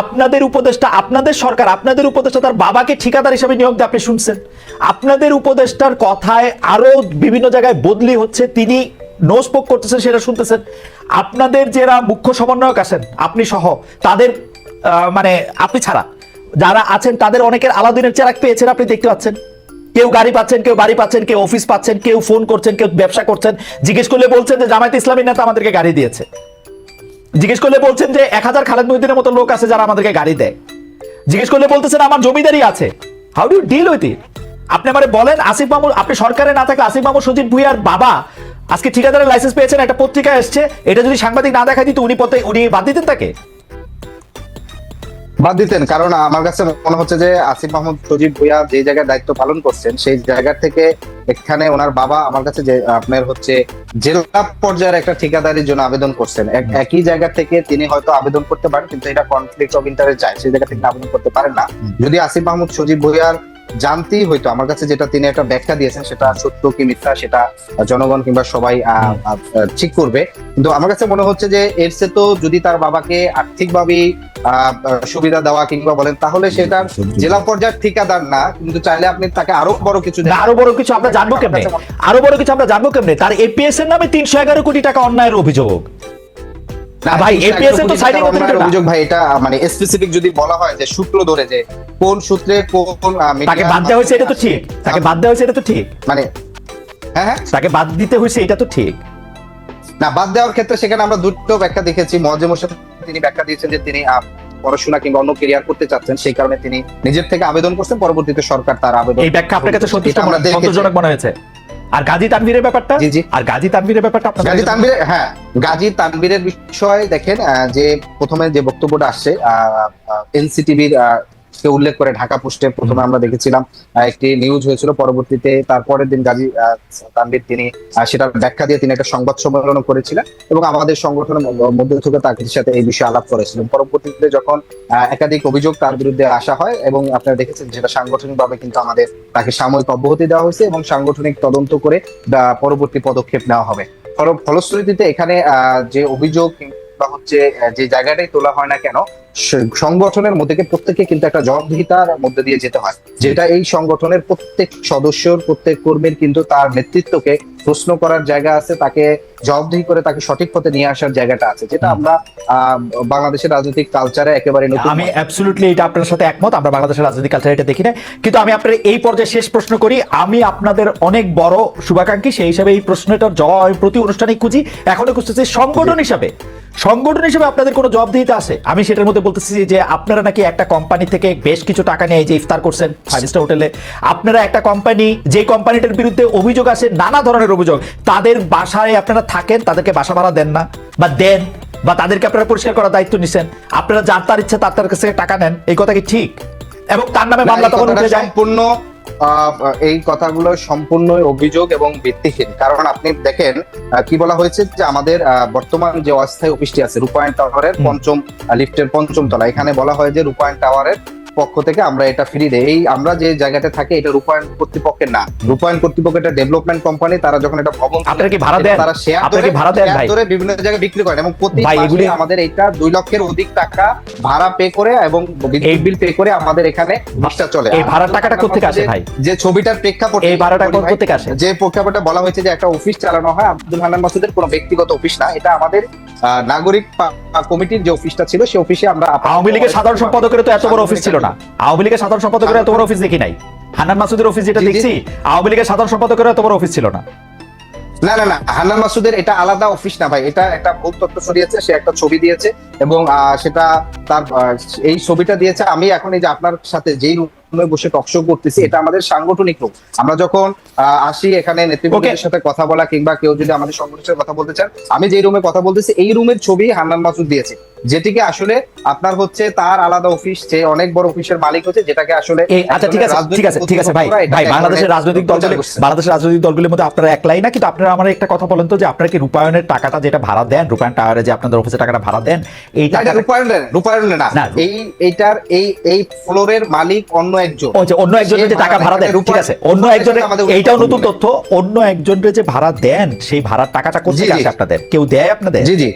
আপনাদের উপদেষ্টা, আপনাদের সরকার, আপনাদের উপদেষ্টা তার বাবাকে ঠিকাদার হিসেবে নিয়োগ দিয়ে আপনি শুনছেন। আপনাদের উপদেষ্টার কথায় আরও বিভিন্ন জায়গায় বদলি হচ্ছে, তিনি নোস্পোক করতেছেন, সেটা শুনতেছেন। আপনাদের যারা মুখ্য সমন্বয়ক আছেন, আপনি সহ, তাদের মানে আপনি ছাড়া, যারা আছেন, তাদের অনেকের আলাদিনের চেরাক পেয়েছেন, আপনি দেখতে পাচ্ছেন। কেউ গাড়ি পাচ্ছেন, কেউ বাড়ি পাচ্ছেন, কেউ অফিস পাচ্ছেন, কেউ ফোন করছেন, কেউ ব্যবসা করছেন, জিজ্ঞেস করলে বলছেন যে জামায়াত ইসলামী নেতা আমাদেরকে গাড়ি দিয়েছে। জিজ্ঞেস করলে বলছেন যে এক হাজার খালেদ মহিদিনের মতো লোক আছে যারা আমাদেরকে গাড়ি দেয়। জিজ্ঞেস করলে বলতেছেন আমার জমিদারি আছে। How do deal with it আপনি আমারে বলেন, আসিফ মামুর আপনি সরকারে না থাকলে আসিফ মামুর সজীব ভুইয়ার বাবা আজকে ঠিকাদারের লাইসেন্স পেয়েছেন, একটা পত্রিকা এসছে, এটা যদি সাংবাদিক না দেখা দিত, উনি পথে উনি বাদ দিতেন তাকে। বাদ দিতেন কারণ আমার কাছে মনে হচ্ছে যে আসিফ মাহমুদ সজীব ভুইয়া যে জায়গায় দায়িত্ব পালন করছেন সেই জায়গার থেকে এখানে ওনার বাবা আমার কাছে যে আপনার হচ্ছে জেলা পর্যায়ের একটা ঠিকাদারির জন্য আবেদন করছেন। এক- একই জায়গা থেকে তিনি হয়তো আবেদন করতে পারেন কিন্তু এটা কনফ্লিক্ট অফ ইন্টারেস্ট যায় সেই জায়গা থেকে আবেদন করতে পারেন না। যদি আসিফ মাহমুদ সজীব ভুইয়ার জানতেই হয়তো আমার কাছে যেটা তিনি একটা ব্যাখ্যা দিয়েছেন সেটা সত্য কি মিথ্যা সেটা জনগণ কিংবা সবাই ঠিক করবে। কিন্তু আমার কাছে মনে হচ্ছে যে এর সে তো যদি তার বাবাকে আর্থিকভাবে সুবিধা দেওয়া কিংবা বলেন তাহলে সেটা জেলা পর্যায়ের ঠিকাদার না কিন্তু চাইলে আপনি তাকে আরও বড় কিছু আরও বড় কিছু আমরা জানব কেমনে? আরও বড় কিছু আমরা জানব কেমনে? তার এপিএস এর নামে তিনশো এগারো কোটি টাকা অন্যায়ের অভিযোগ। না, ভাই, এর তো? অভিযোগ ভাই এটা মানে স্পেসিফিক যদি বলা হয় যে সূত্র ধরে যে কোন সূত্রে কোন তাকে বাদ দেওয়া হয়েছে এটা তো ঠিক। তাকে বাদ দেওয়া হয়েছে এটা তো ঠিক। মানে হ্যাঁ হ্যাঁ। তাকে বাদ দিতে হয়েছে এটা তো ঠিক। না বাদ দেওয়ার ক্ষেত্রে সেখানে আমরা দুটো ব্যাখ্যা দেখেছি। মজেম হোসেন তিনি ব্যাখ্যা দিয়েছেন যে তিনি পড়াশোনা কিংবা অন্য কেরিয়ার করতে চাচ্ছেন সেই কারণে তিনি নিজের থেকে আবেদন করছেন। পরবর্তীতে সরকার তার আবেদন এই ব্যাখ্যা আপনার কাছে সন্তুষ্ট মনে হয়েছে। আর গাজী তানভীরের ব্যাপারটা জি, জি। আর গাজী তানভীরের ব্যাপারটা আপনি গাজী তানভীর হ্যাঁ গাজী তানভীরের বিষয়ে দেখেন আহ, যে প্রথমে যে বক্তব্যটা আসছে এনসিটিভির কে উল্লেখ করে ঢাকা পোস্টে প্রথমে আমরা দেখেছিলাম একটি নিউজ হয়েছিল। পরবর্তীতে তারপরের দিন গাজী আহ, তানভীর তিনি সেটার ব্যাখ্যা দিয়ে তিনি একটা সংবাদ সম্মেলন করেছিলেন এবং আমাদের সংগঠনের মধ্য থেকে তার সাথে এই বিষয়ে আলাপ করেছিলেন। পরবর্তীতে যখন একাধিক অভিযোগ তার বিরুদ্ধে আসা হয় এবং আপনারা দেখেছেন যেটা সাংগঠনিকভাবে কিন্তু আমাদের তাকে সাময়িক অব্যাহতি দেওয়া হয়েছে এবং সাংগঠনিক তদন্ত করে পরবর্তী পদক্ষেপ নেওয়া হবে। ফলশ্রুতিতে এখানে যে অভিযোগ কিংবা হচ্ছে যে জায়গাটাই তোলা হয় না কেন সংগঠনের মধ্যে থেকে প্রত্যেককে কিন্তু একটা জবাবদিহিতার মধ্যে দিয়ে যেতে হয়। যেটা এই সংগঠনের প্রত্যেক সদস্যর প্রত্যেক কর্মীর কিন্তু তার নেতৃত্বকে প্রশ্ন করার জায়গা আছে তাকে জবাবদিহি করে তাকে সঠিক পথে নিয়ে আসার জায়গাটা আছে। যেটা আমরা বাংলাদেশের রাজনৈতিক কালচারে একেবারে আমি অ্যাবসলিউটলি এটা আপনার সাথে একমত আমরা বাংলাদেশের রাজনৈতিক কালচার এটা দেখি না কিন্তু আমি আপনার এই পর্যায়ে শেষ প্রশ্ন করি আমি আপনাদের অনেক বড় শুভাকাঙ্ক্ষী সেই হিসাবে এই প্রশ্নটার জবাব আমি প্রতি অনুষ্ঠানে খুঁজি। এখনও খুঁজতেছি সংগঠন হিসাবে। সংগঠন হিসেবে আপনাদের কোনো জবাব দিতে আছে? আমি সেটার মধ্যে বলতেছি যে আপনারা নাকি একটা কোম্পানি থেকে বেশ কিছু টাকা নিয়ে যে ইফতার করছেন ফাইভ স্টার হোটেলে আপনারা একটা কোম্পানি যে কোম্পানিটার বিরুদ্ধে অভিযোগ আছে নানা ধরনের অভিযোগ। তাদের বাসায় আপনারা থাকেন তাদেরকে বাসা ভাড়া দেন না। বা দেন বা তাদেরকে আপনারা পরিষ্কার করার দায়িত্ব নিছেন। আপনারা যার তার ইচ্ছা তার তার কাছ টাকা নেন এই কথা কি ঠিক? এবং তার নামে মামলা তখন উঠে যায়। সম্পূর্ণ এই কথাগুলো সম্পূর্ণ অভিযোগ এবং ভিত্তিহীন কারণ আপনি দেখেন কি বলা হয়েছে যে আমাদের আহ, বর্তমান যে অস্থায়ী অফিসটি আছে রূপায়ণ টাওয়ারের। পঞ্চম লিফটের পঞ্চম তলা এখানে বলা হয় যে রূপায়ণ টাওয়ারের পক্ষ থেকে আমরা এটা ফ্রি দেই। এই আমরা যে জায়গাতে থাকি এটা রূপায়ণ কর্তৃপক্ষের না। রূপায়ণ কর্তৃপক্ষ এটা ডেভেলপমেন্ট কোম্পানি তারা যখন এটা ভবন আপনারা কি ভাড়া দেন? তারা শেয়ার আপনারা কি ভাড়া দেন ভাই? ধরে বিভিন্ন জায়গায় বিক্রি করেন এবং প্রতি মাসে আমাদের এটা দুই লক্ষের অধিক টাকা ভাড়া পে করে এবং এই- বিল পে করে আমাদের এখানে মাসটা চলে। এই ভাড়ার টাকাটা কোত্থেকে আসে ভাই? যে ছবিটার প্রেক্ষাপট এই ভাড়াটা কোত্থেকে আসে? যে প্রেক্ষাপটে বলা হয়েছে যে একটা অফিস চালানো হয় আব্দুল হান্নান মাসুদের কোনো ব্যক্তিগত অফিস না। এটা আমাদের নাগরিক কমিটির যে অফিসটা ছিল সেই অফিসে আমরা আওয়ামী লীগের সাধারণ সম্পাদকের তো এত বড় অফিস ছিল না। আওয়ামী লীগের সাধারণ সম্পাদকের এত বড় অফিস দেখি নাই। হান্নান মাসুদের অফিস যেটা। দেখছি আওয়ামী লীগের সাধারণ সম্পাদকের এত বড় অফিস ছিল না। না না না হান্নান মাসুদের এটা আলাদা অফিস না ভাই এটা একটা ভুল তথ্য ছড়িয়েছে সে একটা ছবি দিয়েছে এবং সেটা তার এই ছবিটা দিয়েছে। আমি এখন এই যে আপনার সাথে যেই রুমে বসে টকশো করতেছি এটা আমাদের সাংগঠনিক রূপ আমরা যখন আহ, আসি এখানে নেতৃবৃন্দের সাথে কথা বলা কিংবা কেউ যদি আমাদের সংগঠনের কথা বলতে চান আমি যে রুমে কথা বলতেছি এই রুমের ছবি হান্নান মাসুদ দিয়েছে। যেটিকে আসলে আপনার হচ্ছে তার আলাদা অফিস যে অনেক বড় অফিসের মালিক হচ্ছে যেটাকে আসলে আচ্ছা ঠিক আছে ঠিক আছে ঠিক আছে ভাই ভাই বাংলাদেশের রাজনৈতিক দলগুলি বাংলাদেশের রাজনৈতিক দলগুলির মধ্যে আপনারা একলাই না কিন্তু আপনারা আমার একটা কথা বলেন তো যে আপনারা কি রূপায়ণের টাকাটা যেটা ভাড়া দেন রূপায়ণ টাওয়ারে যে আপনাদের অফিসে টাকাটা ভাড়া দেন এই টাকাটা রূপায়ণের রূপায়ণের না এই এইটার এই এই ফ্লোরের মালিক অন্য একজন। ও যে অন্য একজনের যে টাকা ভাড়া দেন ঠিক আছে অন্য রূপায়ণ একজনের এইটাও নতুন তথ্য অন্য একজনের যে ভাড়া দেন সেই ভাড়ার টাকাটা জি। আসে আপনাদের? কেউ দেয় আপনাদের? জি জি।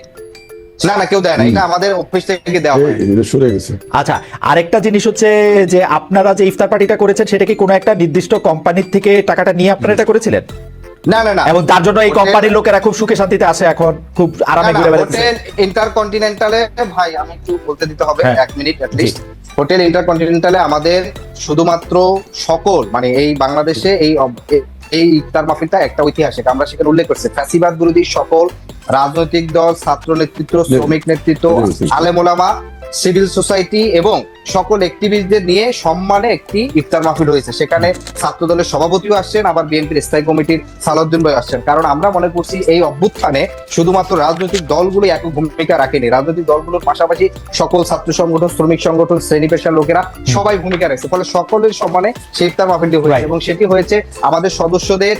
না না কেউ দেয় না। এটা আমাদের অফিস থেকে দেওয়া হয়। সরে গেছে। আচ্ছা আরেকটা জিনিস হচ্ছে যে আপনারা যে ইফতার পার্টিটা করেছেন সেটা কি কোনো একটা নির্দিষ্ট কোম্পানির থেকে টাকাটা নিয়ে আপনারা এটা করেছিলেন? না না না। এবং তার জন্য এই কোম্পানির লোকেরা খুব সুখে শান্তিতে আসে এখন খুব আরামে ঘুরে বেড়াচ্ছে। ইন্টারকন্টিনেন্টালে ভাই আমি একটু বলতে দিতে হবে হ্যাঁ। এক মিনিট লিস্ট হোটেল ইন্টারকন্টিনেন্টালে আমাদের শুধুমাত্র সকল মানে এই বাংলাদেশে এই এই ইফতার মাহফিলটা একটা ঐতিহাসিক। আমরা সেখানে উল্লেখ করছি ফ্যাসিবাদ বিরোধী সকল রাজনৈতিক দল ছাত্র নেতৃত্ব শ্রমিক নেতৃত্ব আলেম আলেমোলামা সিভিল সোসাইটি এবং সকল অ্যাক্টিভিস্টদের নিয়ে সম্মানে একটি ইফতার মাহফিল হয়েছে। সেখানে ছাত্র দলের সভাপতিও আসছেন আবার বিএনপির স্থায়ী কমিটির সালাউদ্দিন ভাই আসছেন। কারণ আমরা মনে করছি এই অভ্যুত্থানে শুধুমাত্র রাজনৈতিক দলগুলো একক ভূমিকা রাখেনি। রাজনৈতিক দলগুলোর পাশাপাশি সকল ছাত্র সংগঠন শ্রমিক সংগঠন শ্রেণি পেশার লোকেরা সবাই ভূমিকা রেখেছে। ফলে সকলের সম্মানে সেই ইফতার মাহফিলটি হয়েছে এবং সেটি হয়েছে আমাদের সদস্যদের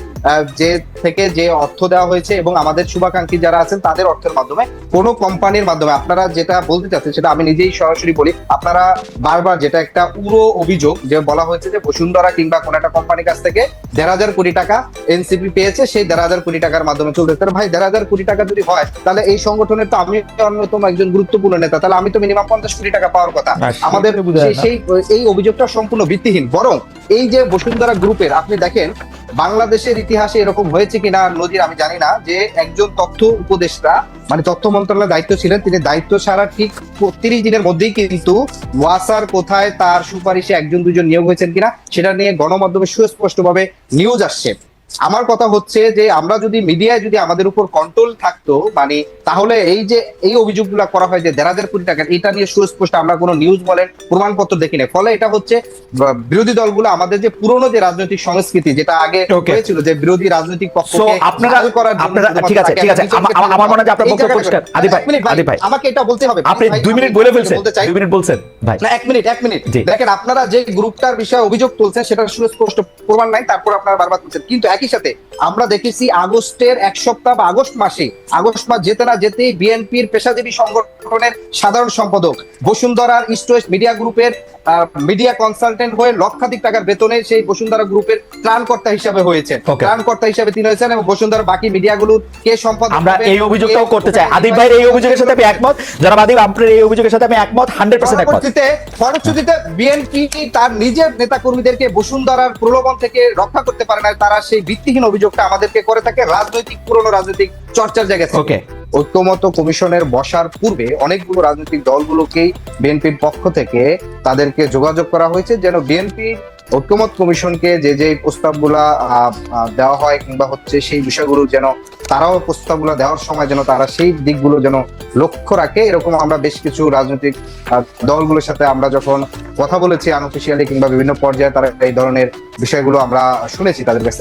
যে থেকে যে অর্থ দেওয়া হয়েছে এবং আমাদের শুভাকাঙ্ক্ষী যারা আছেন তাদের অর্থের মাধ্যমে কোনো কোম্পানির মাধ্যমে। আপনারা যেটা বলতে চাচ্ছেন সেটা আমি নিজেই সরাসরি বলি আপনারা বারবার যেটা একটা উড়ো অভিযোগ যে বলা হয়েছে যে বসুন্ধরা কিংবা কোন একটা কোম্পানির কাছ থেকে দেড় হাজার কোটি টাকা এনসিপি পেয়েছে সেই দেড় হাজার কোটি টাকার মাধ্যমে চলতে তাহলে ভাই দেড় হাজার কোটি টাকা যদি হয় তাহলে এই সংগঠনের তো আমি অন্যতম একজন গুরুত্বপূর্ণ নেতা তাহলে আমি তো মিনিমাম পঞ্চাশ কোটি টাকা পাওয়ার কথা। আমাদের বোঝা সেই- সেই এই অভিযোগটা সম্পূর্ণ ভিত্তিহীন। বরং এই যে বসুন্ধরা গ্রুপের আপনি দেখেন বাংলাদেশের ইতিহাসে এরকম হয়েছে কিনা নজির আমি জানি না, যে একজন তথ্য উপদেষ্টা মানে তথ্য মন্ত্রণালয়ের দায়িত্ব ছিলেন, তিনি দায়িত্ব ছাড়া ঠিক তিরিশ দিনের মধ্যেই কিন্তু ওয়াসার কোথায় তার সুপারিশে একজন দুজন নিয়োগ হয়েছেন কিনা, সেটা নিয়ে গণমাধ্যমে সুস্পষ্টভাবে নিউজ আসছে। আমার কথা হচ্ছে যে আমরা যদি মিডিয়ায় যদি আমাদের উপর কন্ট্রোল থাকতো মানে তাহলে এই যে এই অভিযোগগুলো করা হয় যে দেড় হাজার কোটি টাকা এটা নিয়ে সুস্পষ্ট আমরা কোনো নিউজ বলেন প্রমাণপত্র দেখি না ফলে এটা হচ্ছে বিরোধী দলগুলো আমাদের যে পুরনো যে রাজনৈতিক সংস্কৃতি যেটা আগে হয়েছিল যে বিরোধী রাজনৈতিক পক্ষকে আপনারা করার আপনারা ঠিক আছে ঠিক আছে। আমার মনে হয় যে আপনার জায়গাটা- পরিষ্কার। আদি ভাই আদি ভাই। আমাকে এটা বলতে হবে। আপনি ভাই, দুই আমি মিনিট বলে ফেলছেন। বলতে চাই দুই মিনিট বলছেন ভাই। না এক মিনিট এক মিনিট। দেখেন আপনারা যে গ্রুপটার বিষয়ে অভিযোগ তুলছেন সেটা সুস্পষ্ট প্রমাণ নাই তারপর আপনারা বারবার তুলছেন। কিন্তু একই সাথে আমরা দেখেছি আগস্টের এক সপ্তাহ বা আগস্ট মাসে, আগস্ট মাস যেতে না যেতেই বিএনপির পেশাজীবী সংগঠনের সাধারণ সম্পাদক। বসুন্ধরার ইস্ট ওয়েস্ট মিডিয়া গ্রুপের মিডিয়া কনসালটেন্ট হয়ে লক্ষাধিক টাকার বেতনে সেই বসুন্ধরা গ্রুপের ত্রাণকর্তা হিসাবে Okay. ত্রাণকর্তা হিসাবে তিনি হয়েছেন এবং বসুন্ধরা বাকি মিডিয়াগুলোর কে সম্পাদক আমরা এই অভিযোগটাও করতে চাই। আদিব ভাইয়ের এই অভিযোগের সাথে আমি একমত। যারা আদিব আপনার এই অভিযোগের সাথে আমি একমত হান্ড্রেড পার্সেন্ট একমত। পরবর্তীতে ফলশ্রুতিতে বিএনপি তার নিজের নেতা কর্মীদেরকে বসুন্ধরার প্রলোভন থেকে রক্ষা করতে পারে না তারা সেই ভিত্তিহীন অভিযোগটা আমাদেরকে করে থাকে। রাজনৈতিক পুরনো রাজনৈতিক চর্চার জায়গা থেকে। ওকে ঐক্যমত কমিশনের বসার পূর্বে অনেকগুলো রাজনৈতিক দলগুলোকেই বিএনপির পক্ষ থেকে তাদেরকে যোগাযোগ করা হয়েছে, যেন বিএনপি ঐক্যমত কমিশনকে যে যে প্রস্তাবগুলা দেওয়া হয় কিংবা হচ্ছে সেই বিষয়গুলো যেন তারাও প্রস্তাবগুলো দেওয়ার সময় যেন তারা সেই দিকগুলো যেন লক্ষ্য রাখে। এরকম আমরা বেশ কিছু রাজনৈতিক দলগুলোর সাথে আমরা যখন কথা বলেছি, আনঅফিসিয়ালি কিংবা বিভিন্ন পর্যায়ে তারা এই ধরনের বিষয়গুলো আমরা শুনেছি তাদের কাছ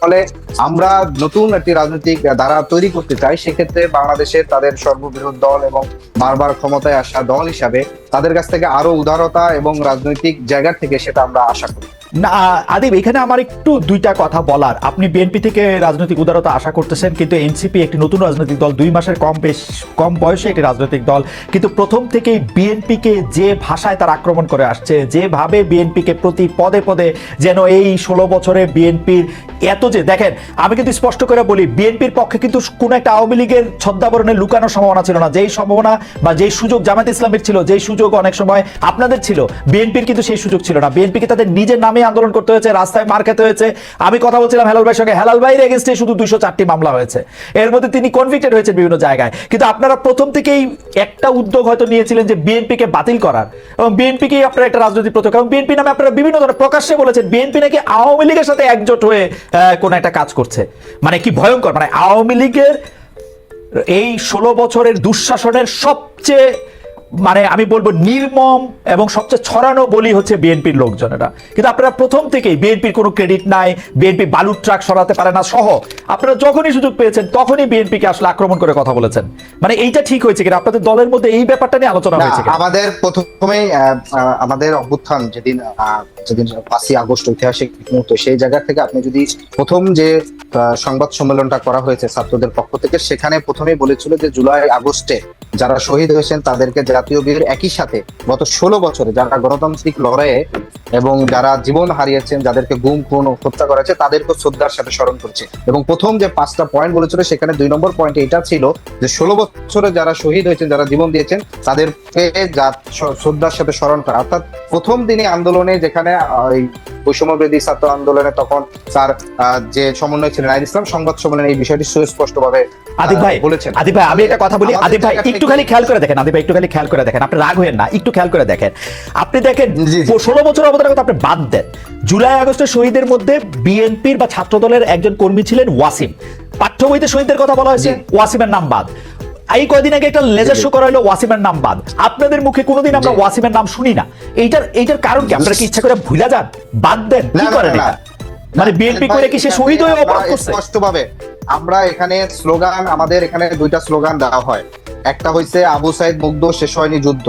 ফলে আমরা নতুন একটি রাজনৈতিক ধারা তৈরি করতে চাই, সেক্ষেত্রে বাংলাদেশের তাদের সর্ববৃহৎ দল এবং বারবার ক্ষমতায় আসা দল হিসাবে তাদের কাছ থেকে আরও উদারতা এবং রাজনৈতিক জায়গা থেকে সেটা আমরা আশা করি। না, আদিব, এখানে আমার একটু দুইটা কথা বলার। আপনি বিএনপি থেকে রাজনৈতিক উদারতা আশা করতেছেন, কিন্তু এনসিপি একটি নতুন রাজনৈতিক দল, দুই মাসের কম বেশ, কম বয়সে একটি রাজনৈতিক দল। কিন্তু প্রথম থেকেই বিএনপিকে যে ভাষায় তার আক্রমণ করে আসছে, যেভাবে বিএনপিকে প্রতি পদে পদে যেন এই ষোলো বছরে বিএনপির এত যে, দেখেন, আমি কিন্তু স্পষ্ট করে বলি বিএনপির পক্ষে কিন্তু কোনো একটা আওয়ামী লীগের ছদ্মাবরণে লুকানোর সম্ভাবনা ছিল না। যেই সম্ভাবনা বা যেই সুযোগ জামাত ইসলামের ছিল, যেই সুযোগ অনেক সময় আপনাদের ছিল বিএনপির কিন্তু সেই সুযোগ ছিল না। বিএনপিকে তাদের নিজের নামে আন্দোলন করতে হয়েছে, রাস্তায় মার খেতে হয়েছে। আমি কথা বলছিলাম হেলাল ভাইয়ের সঙ্গে। হেলাল ভাইয়ের এগেনস্টে শুধু দুইশো চারটি মামলা হয়েছে। এর মধ্যে তিনি কনভিক্টেড হয়েছেন বিভিন্ন জায়গায়। কিন্তু আপনারা প্রথম থেকেই একটা উদ্যোগ হয়তো নিয়েছিলেন যে বিএনপিকে বাতিল করার। এবং বিএনপিকেই আপনারা একটা রাজনৈতিক প্রতীক এবং বিএনপি নামে আপনারা বিভিন্ন ধরনের প্রকাশ্যে বলেছেন বিএনপি নাকি আওয়ামী লীগের সাথে একজোট হয়ে কোন একটা কাজ করছে। মানে কি ভয়ঙ্কর? মানে আওয়ামী লীগের এই ষোলো বছরের দুঃশাসনের সবচেয়ে মানে আমি বলব নির্মম এবং সবচেয়ে ছড়ানো বলি হচ্ছে বিএনপির লোকজনেরা। কিন্তু আপনারা প্রথম থেকেই বিএনপির কোনো ক্রেডিট নাই বিএনপি বালুর ট্রাক সরাতে পারে না সহ। আপনারা যখনই সুযোগ পেয়েছেন তখনই বিএনপিকে আসলে আক্রমণ করে কথা বলেছেন। মানে এইটা ঠিক হয়েছে কিনা? আপনাদের দলের মধ্যে এই ব্যাপারটা নিয়ে আলোচনা হয়েছে আমাদের আহ, আমাদের অভ্যুত্থান যেদিন যেদিন পাঁচই আগস্ট ঐতিহাসিক মুহূর্ত সেই জায়গা থেকে আপনি যদি প্রথম যে সংবাদ সম্মেলনটা করা হয়েছে ছাত্রদের পক্ষ থেকে সেখানে প্রথমেই বলেছিল যে জুলাই আগস্টে যারা শহীদ হয়েছেন তাদেরকে জাতীয় বীর একই সাথে গত ষোলো বছরে যারা গণতান্ত্রিক লড়াইয়ে এবং যারা জীবন হারিয়েছেন, যাদেরকে গুম, খুন হত্যা করা হয়েছে তাদেরকে শ্রদ্ধার সাথে স্মরণ করছে। এবং প্রথম যে পাঁচটা পয়েন্ট বলেছিল, সেখানে দুই নম্বর পয়েন্ট এটা ছিল যে ষোলো বছরে যারা শহীদ হয়েছেন, যারা জীবন দিয়েছেন, তাদেরকে শ্রদ্ধার সাথে স্মরণ করা। অর্থাৎ প্রথম দিনে আন্দোলনে যেখানে বৈষম্যবেদী ছাত্র আন্দোলনে তখন তার যে সমন্বয় ছিলেন আইন ইসলাম সংবাদ সম্মেলনে এই বিষয়টি সুস্পষ্টভাবে আহ, আদিব ভাই বলেছেন। আদিব ভাই আমি একটা কথা বলি। আদিব ভাই জায়গা থেকে- একটু খালি খেয়াল করে দেখেন আদিব ভাই একটু খালি খেয়াল করে দেখেন। আপনি রাগ হয়েন না একটু খেয়াল করে দেখেন। আপনি দেখেন। ষোলো বছর অবদানের কথা আপনি বাদ দেন। জুলাই আগস্টের শহীদের মধ্যে বিএনপির বা ছাত্র দলের একজন কর্মী ছিলেন ওয়াসিম। পাঠ্য বইতে শহীদদের কথা বলা হয়েছে ওয়াসিমের নাম বাদ। এই কয়দিন আগে একটা লেজার শো করা হলো ওয়াসিমের নাম বাদ। আপনাদের মুখে কোনোদিন আমরা ওয়াসিমের নাম শুনি না। এইটার এইটার কারণ কি? আপনারা কি ইচ্ছা করে ভুলে যান? বাদ দেন কি করেন এটা? মানে বিএনপি করে কি সে শহীদ হয়ে অপরাধ করছে? স্পষ্টভাবে আমরা এখানে স্লোগান আমাদের এখানে দুইটা স্লোগান দেওয়া হয়। একটা হচ্ছে আবু সাইদ মুগ্ধ শেষ হয়নি যুদ্ধ।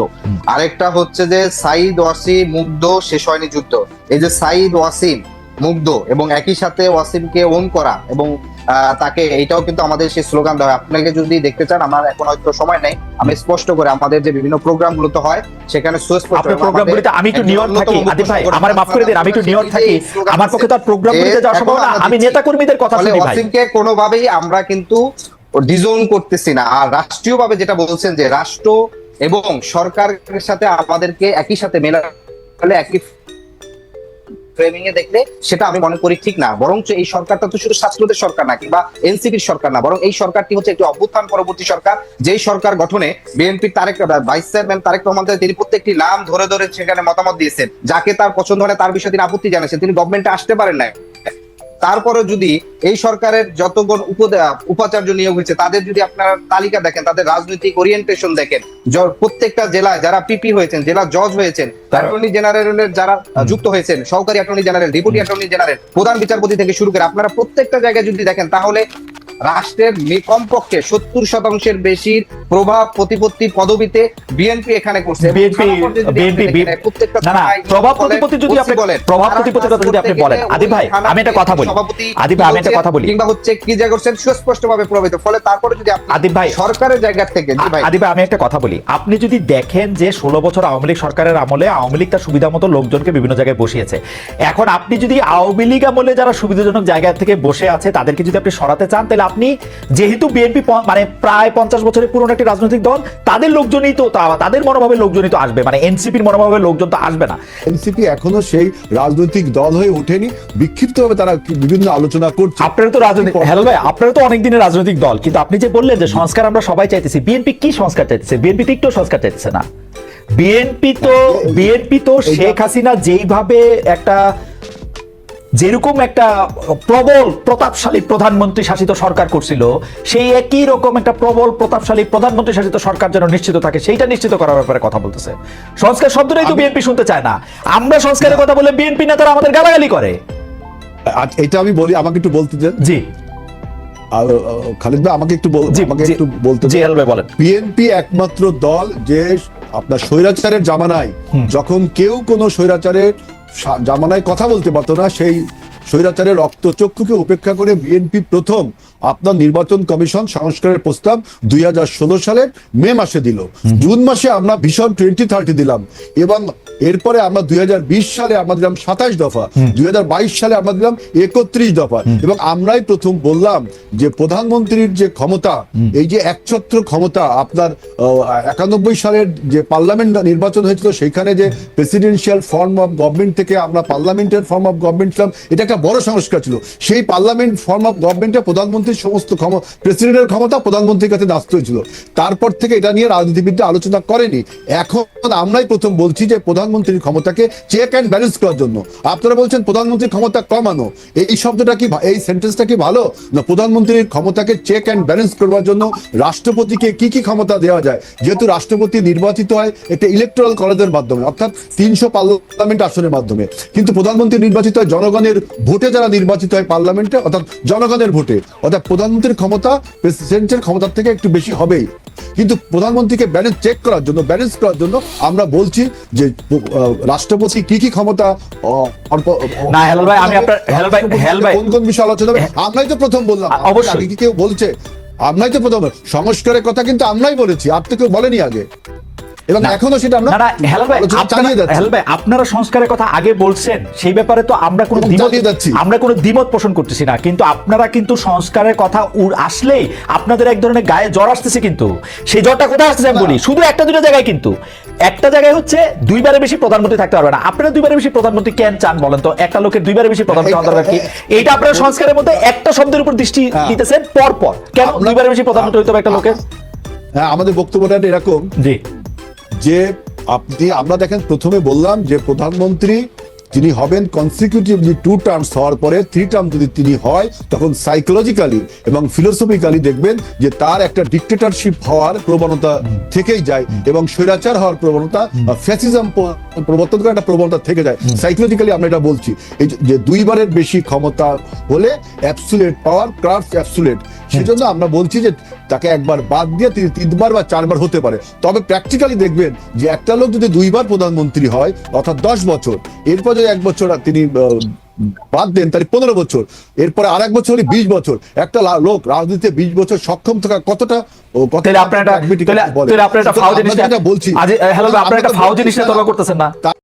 আরেকটা হচ্ছে যে সাইদ ওয়াসিম মুগ্ধ শেষ হয়নি যুদ্ধ। এই যে সাইদ ওয়াসিম মুগ্ধ এবং একই সাথে ওয়াসিমকে ওন করা এবং তাকে এইটাও কিন্তু আমাদের সেই স্লোগান দেওয়া হয়। আপনাকে যদি দেখতে চান আমার এখন হয়তো সময় নেই আমি স্পষ্ট করে আমাদের যে বিভিন্ন প্রোগ্রাম গুলোতে হয় সেখানে সুস্পষ্ট আমি একটু নিয়ত থাকি। আদিব ভাই আমার মাফ করে দিন আমি একটু নিয়ত থাকি। আমার পক্ষে তো আর প্রোগ্রামগুলিতে যাওয়া সম্ভব না আমি কথা শুনি ভাই। ওয়াসিমকে কোনোভাবেই আমরা কিন্তু ডিজোন করতেছি না। আর রাষ্ট্রীয়ভাবে যেটা বলছেন যে রাষ্ট্র এবং সরকারের সাথে আমাদেরকে একই সাথে মেলালে একই ফ্রেমিং এ দেখলে সেটা আমি মনে করি ঠিক না। বরঞ্চ এই সরকারটা তো শুধু ছাত্রদের সরকার না, কিংবা এনসিপির সরকার না, বরং এই সরকারটি হচ্ছে একটি অভ্যুত্থান পরবর্তী সরকার। যেই সরকার গঠনে বিএনপির তারেক, ভাইস চেয়ারম্যান তারেক রহমান তিনি প্রত্যেকটি নাম ধরে ধরে সেখানে মতামত দিয়েছেন, যাকে তার পছন্দ হয় তার বিষয়ে তিনি আপত্তি জানিয়েছেন তিনি গভর্নমেন্টে আসতে পারেন না তারপরে যদি এই সরকারের যতগণ উপাচার্য নিয়োগ হয়েছে তাদের যদি আপনারা তালিকা দেখেন তাদের রাজনৈতিক ওরিয়েন্টেশন দেখেন প্রত্যেকটা জেলায় যারা পিপি হয়েছেন জেলা জজ হয়েছেন অ্যাটর্নি জেনারেলের যারা যুক্ত হয়েছেন সহকারী attorney general deputy attorney general প্রধান বিচারপতি থেকে শুরু করে আপনারা প্রত্যেকটা জায়গায় যদি দেখেন তাহলে রাষ্ট্রের কমপক্ষে সত্তর শতাংশের বেশি প্রভাব প্রতিপত্তি পদবিতে বিএনপি এখানে করছে। প্রভাব প্রতিপত্তি যদি আপনি বলেন, প্রভাব প্রতিপত্তির কথা যদি আপনি বলেন। আদিব ভাই আমি একটা কথা বলি। আদিব ভাই আমি একটা কথা বলি। কিংবা হচ্ছে কি যা করছেন সুস্পষ্টভাবে প্রভাবিত। ফলে তারপরে যদি আপনি আদিব ভাই, সরকারের জায়গা থেকে জি ভাই আমি একটা কথা বলি। আপনি যদি দেখেন যে ষোলো বছর আওয়ামী লীগ সরকারের আমলে আওয়ামী লীগ তার সুবিধা মতো লোকজনকে বিভিন্ন জায়গায় বসিয়েছে। এখন আপনি যদি আওয়ামী লীগ আমলে যারা সুবিধাজনক জায়গা থেকে বসে আছে তাদেরকে যদি আপনি সরাতে চান তাহলে আপনি যেহেতু বিএনপি মানে প্রায় পঞ্চাশ বছরের পুরনো একটি রাজনৈতিক দল তাদের লোকজনই তো তাদের মনোভাবের লোকজনই তো আসবে। মানে এনসিপির মনোভাবের লোকজন তো আসবে না। এনসিপি এখনও সেই রাজনৈতিক দল হয়ে ওঠেনি। বিক্ষিপ্তভাবে তারা বিভিন্ন আলোচনা করছে। আপনারা তো রাজনৈতিক হ্যালো ভাই আপনারা তো অনেক দিনের রাজনৈতিক দল। কিন্তু আপনি যে বললেন যে সংস্কার আমরা সবাই চাইতেছি বিএনপি কি সংস্কার চাইতেছে? বিএনপি তো একটু সংস্কার চাইতেছে না। বিএনপি তো বিএনপি তো শেখ হাসিনা যেইভাবে একটা যেরকম একটা প্রবল প্রতাপশালী প্রধানমন্ত্রী শাসিত সরকার করছিল সেই একই রকম একটা প্রবল প্রতাপশালী প্রধানমন্ত্রী শাসিত সরকার যেন নিশ্চিত থাকে সেইটা নিশ্চিত করার ব্যাপারে কথা বলতেছে। সংস্কার শব্দটাই তো বিএনপি শুনতে চায় না। আমরা সংস্কারের কথা বলে বিএনপি নেতারা আমাদের গালাগালি করে। এটা আমি বলি আমাকে একটু বলতে দেন। জি। খালিদ ভাই আমাকে একটু আমাকে একটু বলতে জি ভাই বলেন। বিএনপি একমাত্র দল যে আপনার স্বৈরাচারের জামানায় যখন কেউ কোনো স্বৈরাচারের জামানায় কথা বলতে পারতো না। সেই স্বৈরাচারের রক্তচক্ষুকে উপেক্ষা করে বিএনপি প্রথম আপনার নির্বাচন কমিশন সংস্কারের প্রস্তাব দুই সালের মে মাসে দিল। জুন মাসে আমরা ভীষণ টোয়েন্টি থার্টি দিলাম। এবং এরপরে আমরা দুই সালে আমরা দিলাম সাতাশ দফা। দুই সালে আমরা দিলাম একত্রিশ দফা। এবং আমরাই প্রথম বললাম যে প্রধানমন্ত্রীর যে ক্ষমতা এই যে একছত্র ক্ষমতা আপনার একানব্বই সালের যে পার্লামেন্ট নির্বাচন হয়েছিল সেখানে যে প্রেসিডেন্সিয়াল ফর্ম অফ গভর্নমেন্ট থেকে আমরা পার্লামেন্টের ফর্ম অফ গভর্নমেন্ট ছিলাম এটা একটা বড় সংস্কার ছিল। সেই পার্লামেন্ট ফর্ম অফ গভর্নমেন্টে প্রধানমন্ত্রীর সমস্ত ক্ষমতা প্রেসিডেন্টের ক্ষমতা প্রধানমন্ত্রীর কাছে ন্যস্ত হয়েছিল। তারপর থেকে এটা নিয়ে রাজনীতিবিদরা আলোচনা করেনি। এখন আমরাই প্রথম বলছি যে প্রধানমন্ত্রীর ক্ষমতাকে চেক অ্যান্ড ব্যালেন্স করার জন্য। আপনারা বলছেন প্রধানমন্ত্রীর ক্ষমতা কমানো। এই শব্দটা কি এই সেন্টেন্সটা কি ভালো? না, প্রধানমন্ত্রীর ক্ষমতাকে চেক অ্যান্ড ব্যালেন্স করবার জন্য রাষ্ট্রপতিকে কি কি ক্ষমতা দেওয়া যায়? যেহেতু রাষ্ট্রপতি নির্বাচিত হয় একটা ইলেকট্রাল কলেজের মাধ্যমে, অর্থাৎ তিনশো পার্লামেন্ট আসনের মাধ্যমে। কিন্তু প্রধানমন্ত্রী নির্বাচিত হয় জনগণের ভোটে, যারা নির্বাচিত হয় পার্লামেন্টে অর্থাৎ জনগণের ভোটে। অর্থাৎ প্রধানমন্ত্রীর ক্ষমতা প্রেসিডেন্টের ক্ষমতার থেকে একটু বেশি হবেই। কিন্তু প্রধানমন্ত্রীকে ব্যালেন্স চেক করার জন্য ব্যালেন্স করার জন্য আমরা বলছি যে রাষ্ট্রপতি কি কি ক্ষমতা না, হেলাল ভাই, আমি আপনার- হেলাল ভাই- হেলাল ভাই- কোন কোন বিষয় আলোচনা হবে? আমরাই তো প্রথম বললাম। অবশ্যই। কি কেউ বলছে? আমরাই তো প্রথম সংস্কারের কথা কিন্তু আমরাই বলেছি আপনি কেউ বলেনি আগে। এবং এখনও সেটা আমরা আপনারা- সংস্কারের কথা আগে বলছেন সেই ব্যাপারে তো আমরা কোনো। আমরা কোনো দ্বিমত পোষণ করতেছি না কিন্তু আপনারা কিন্তু সংস্কারের কথা আসলেই আপনাদের এক ধরনের গায়ে জ্বর আসতেছে কিন্তু। সেই জ্বরটা কোথায় আসতেছে আমি বলি শুধু একটা দুটো জায়গায় কিন্তু। একটা জায়গায় হচ্ছে দুইবারের বেশি প্রধানমন্ত্রী থাকতে পারবে না। আপনারা দুইবারের বেশি প্রধানমন্ত্রী কেন চান বলেন তো? একটা লোকের দুইবারের বেশি প্রধানমন্ত্রী হওয়া দরকার কি? এইটা আপনারা সংস্কারের মধ্যে একটা শব্দের উপর দৃষ্টি হ্যাঁ। দিতেছেন পর পর কেন দুইবারের বেশি প্রধানমন্ত্রী হইতে হবে একটা লোকের? হ্যাঁ আমাদের বক্তব্যটা এরকম। জি। যে আপনি, আমরা দেখেন প্রথমে বললাম যে প্রধানমন্ত্রী তিনি হবেন কনসিকিউটিভলি টু টার্মস হওয়ার পরে থ্রি টার্ম যদি তিনি হয়, তখন সাইকোলজিক্যালি এবং ফিলোসফিক্যালি দেখবেন যে তার একটা ডিক্টেটরশিপ হওয়ার প্রবণতা থেকেই যায় এবং স্বৈরাচার হওয়ার প্রবণতা ফ্যাসিজম প্রবর্তন করার একটা প্রবণতা থেকে যায়। সাইকোলজিক্যালি আমরা এটা বলছি। এই যে- দুইবারের বেশি ক্ষমতা হলে অ্যাবসুলেট পাওয়ার ক্রাফট অ্যাবসুলেট সেজন্য আমরা বলছি যে তাকে একবার বাদ দিয়ে তিনি তিনবার বা চারবার হতে পারে। তবে প্র্যাকটিক্যালি দেখবেন যে একটা লোক যদি দুইবার প্রধানমন্ত্রী হয় অর্থাৎ দশ বছর এরপর যদি এক বছর তিনি বাদ দেন তাহলে পনেরো বছর এরপরে আর এক বছর হলে বিশ বছর। একটা লোক রাজনীতিতে বিশ বছর সক্ষম থাকা কতটা আপনার একটা একটা ফাও বলছি হ্যালো আপনার একটা তো ফাও জিনিসটা না, তর্ক করতেছেন না।